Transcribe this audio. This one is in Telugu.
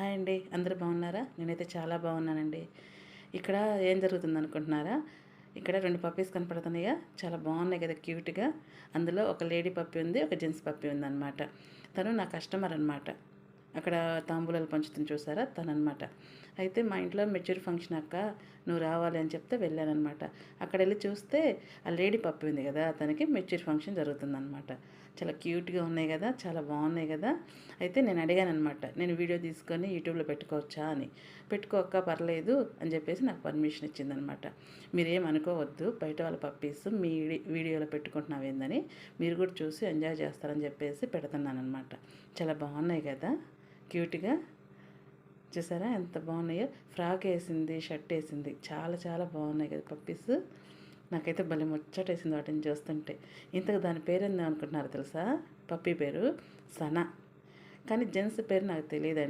హాయ్ అండి. అందరూ బాగున్నారా? నేనైతే చాలా బాగున్నానండి. ఇక్కడ ఏం జరుగుతుంది అనుకుంటున్నారా ఇక్కడ రెండు పప్పీస్ కనపడుతున్నాయా? చాలా బాగున్నాయి కదా క్యూట్గా అందులో ఒక లేడీ పప్పి ఉంది ఒక జెంట్స్ పప్పి ఉంది అనమాట తను నా కస్టమర్ అనమాట అక్కడ తాంబూలాలు పంచుతుంది చూసారా? తననమాట అయితే మా ఇంట్లో మెచ్యూర్ ఫంక్షన్ అక్క నువ్వు రావాలి అని చెప్తే వెళ్ళానమాట అక్కడ వెళ్ళి చూస్తే ఆ లేడీ పప్పి ఉంది కదా అతనికి మెచ్యూర్ ఫంక్షన్ జరుగుతుందన్నమాట. చాలా క్యూట్గా ఉన్నాయి కదా చాలా బాగున్నాయి కదా. అయితే నేను అడిగాను అనమాట నేను వీడియో తీసుకొని యూట్యూబ్లో పెట్టుకోవచ్చా అని. పెట్టుకోక పర్లేదు అని చెప్పేసి నాకు పర్మిషన్ ఇచ్చిందనమాట మీరేం అనుకోవద్దు బయట వాళ్ళ పప్పీస్ మీ వీడియోలో పెట్టుకుంటున్నావు ఏందని మీరు కూడా చూసి ఎంజాయ్ చేస్తారని చెప్పేసి పెడుతున్నాను అనమాట చాలా బాగున్నాయి కదా. క్యూట్గా. చూసారా ఎంత బాగున్నాయో. ఫ్రాక్ వేసింది షర్ట్ వేసింది. చాలా చాలా బాగున్నాయి కదా పప్పీస్. నాకైతే భలే ముచ్చటేసింది వాటిని చూస్తుంటే. ఇంతకు దాని పేరు ఏంది అనుకుంటున్నారు తెలుసా? పప్పీ పేరు సనా. కానీ జెంట్స్ పేరు నాకు తెలియదండి.